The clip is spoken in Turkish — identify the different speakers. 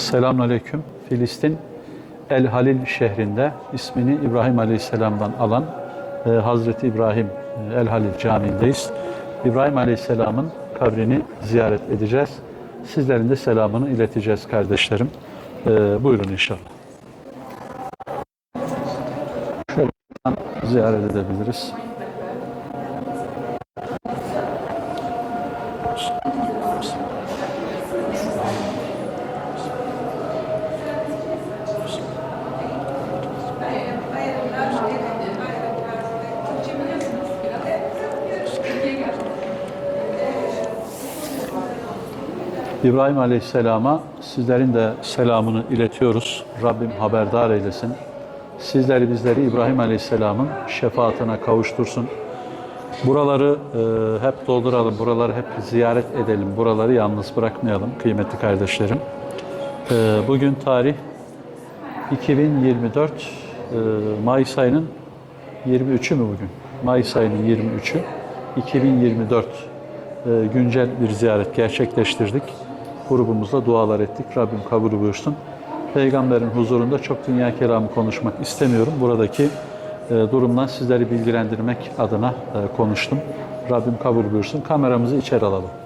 Speaker 1: Selamünaleyküm. Filistin El Halil şehrinde ismini İbrahim Aleyhisselam'dan alan e, Hazreti İbrahim e, El Halil Camii'ndeyiz. İbrahim Aleyhisselam'ın kabrini ziyaret edeceğiz. Sizlerin de selamını ileteceğiz kardeşlerim. E, buyurun inşallah. Şöyle ziyaret edebiliriz. İbrahim Aleyhisselam'a sizlerin de selamını iletiyoruz. Rabbim haberdar eylesin. Sizleri bizleri İbrahim Aleyhisselam'ın şefaatine kavuştursun. Buraları e, hep dolduralım, buraları hep ziyaret edelim, buraları yalnız bırakmayalım kıymetli kardeşlerim. E, bugün tarih 2024 e, Mayıs ayının 23'ü mü bugün? Mayıs ayının 23'ü 2024 e, güncel bir ziyaret gerçekleştirdik. Grubumuzla dualar ettik. Rabbim kabul buyursun. Peygamberin huzurunda çok dünya kelamı konuşmak istemiyorum. Buradaki e, durumdan sizleri bilgilendirmek adına e, konuştum. Rabbim kabul buyursun. Kameramızı içeri alalım.